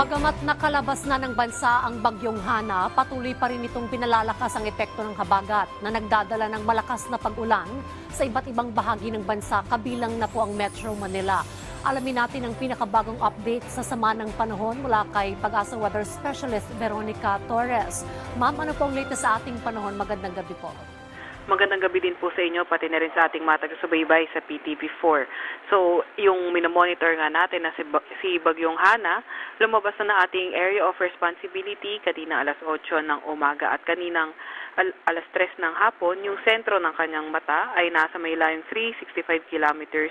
Bagamat nakalabas na ng bansa ang bagyong Hana, patuloy pa rin itong pinalalakas ang epekto ng habagat na nagdadala ng malakas na pag-ulan sa iba't ibang bahagi ng bansa kabilang na po ang Metro Manila. Alamin natin ang pinakabagong update sa sama ng panahon mula kay Pag-asa Weather Specialist Veronica Torres. Ma'am, ano po ang latest sa ating panahon? Magandang gabi po. Magandang gabi din po sa inyo, pati na rin sa ating mga taga-subaybay sa PTV4. So, yung minomonitor nga natin na si, si Bagyong Hana, lumabas na ng ating area of responsibility kanina alas 8 ng umaga at kaninang al- alas 3 ng hapon, yung sentro ng kanyang mata ay nasa may layong 365 kilometers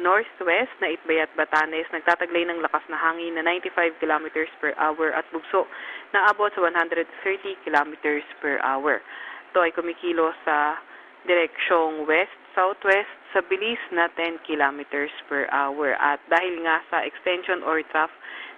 northwest na Itbayat, Batanes, nagtataglay ng lakas na hangin na 95 kilometers per hour at bugso na abot sa 130 kilometers per hour. Ito ay kumikilos sa direksyong west-southwest sa bilis na 10 kilometers per hour. At dahil nga sa extension or trough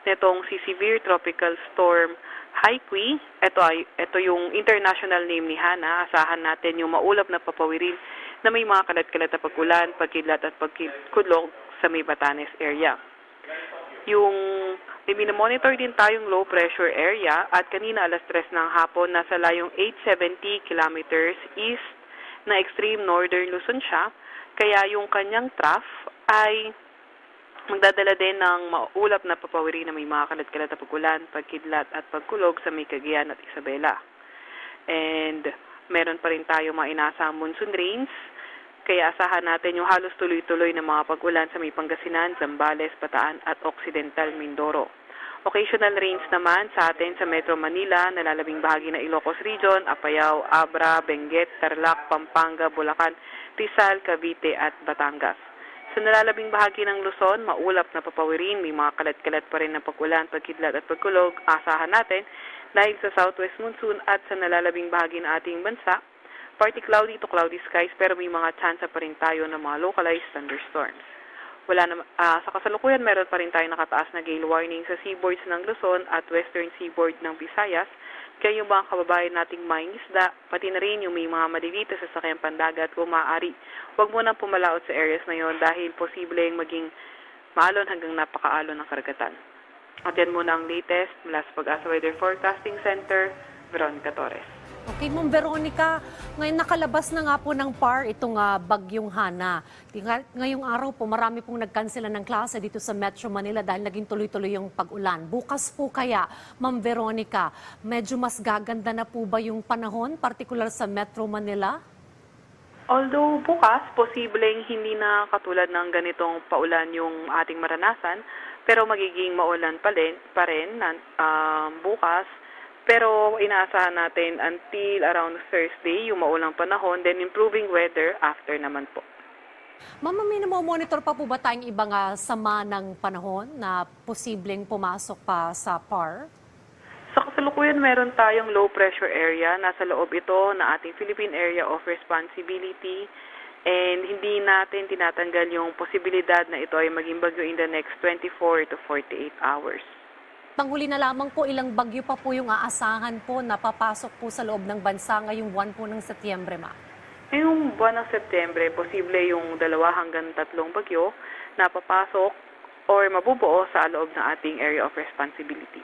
nitong si Severe Tropical Storm Haikui, ito, ay, ito yung international name ni Hana, asahan natin yung maulap na papawirin na may mga kalat-kalat na pagkulan, pagkidlat at pagkudlog sa may Batanes area yung may minomonitor din tayong low pressure area at kanina alas 3 ng hapon nasa layong 870 kilometers east na extreme northern Luzon siya. Kaya yung kanyang trough ay magdadala din ng maulap na papawiri na may mga kalat-kalat na pagkulan, pagkidlat at pagkulog sa may Cagayan at Isabela. And meron pa rin tayo mga inasahang monsoon rains kaya asahan natin yung halos tuloy-tuloy na mga pag-ulan sa may Pangasinan, Zambales, Bataan at Occidental Mindoro. Occasional rains naman sa atin sa Metro Manila, nalalabing bahagi ng Ilocos Region, Apayao, Abra, Benguet, Tarlac, Pampanga, Bulacan, Rizal, Cavite at Batangas. Sa nalalabing bahagi ng Luzon, maulap na papawirin, may mga kalat-kalat pa rin na pag-ulan, pagkidlat at pagkulog, asahan natin dahil sa southwest monsoon at sa nalalabing bahagi ng ating bansa, partly cloudy to cloudy skies pero may mga chance pa rin tayo ng mga localized thunderstorms. Wala na, ah, sa kasalukuyan meron pa rin tayo nakataas na gale warning sa seaboards ng Luzon at western seaboard ng Visayas. Kaya yung mga kababayan nating may isda, pati na rin yung may mga maliliit sa sakyang pandagat kung maaari, huwag mo pumalaot sa areas na yon dahil posibleng maging maalon hanggang napakaalon ng karagatan. At yan muna ang latest mula sa Pag-asa Weather Forecasting Center, Veronica Torres. Okay, Ma'am Veronica, ngayon nakalabas na nga po ng PAR itong ah, bagyong Hana. Ngayong araw po, marami pong nagkansela ng klase dito sa Metro Manila dahil naging tuloy-tuloy yung pag-ulan. Bukas po kaya, Ma'am Veronica, medyo mas gaganda na po ba yung panahon, partikular sa Metro Manila? Although bukas, posibleng hindi na katulad ng ganitong paulan yung ating maranasan, pero magiging maulan pa rin, pa rin ah, bukas. Pero inaasahan natin until around Thursday yung maulang panahon, then improving weather after naman po. Ma'am, may monitor pa po ba tayong ibang ah, sama ng panahon na posibleng pumasok pa sa PAR? Sa kasalukuyan, meron tayong low pressure area. Nasa loob ito na ating Philippine Area of Responsibility. And hindi natin tinatanggal yung posibilidad na ito ay maging bagyo in the next 24 to 48 hours. Panghuli na lamang po, ilang bagyo pa po yung aasahan po na papasok po sa loob ng bansa ngayong buwan po ng Setyembre, ma. Ngayong buwan ng Setyembre, posible yung dalawa hanggang tatlong bagyo na papasok or mabubuo sa loob ng ating area of responsibility.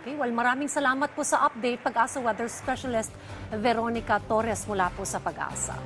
Okay, well maraming salamat po sa update. Pag-asa Weather Specialist Veronica Torres mula po sa Pag-asa.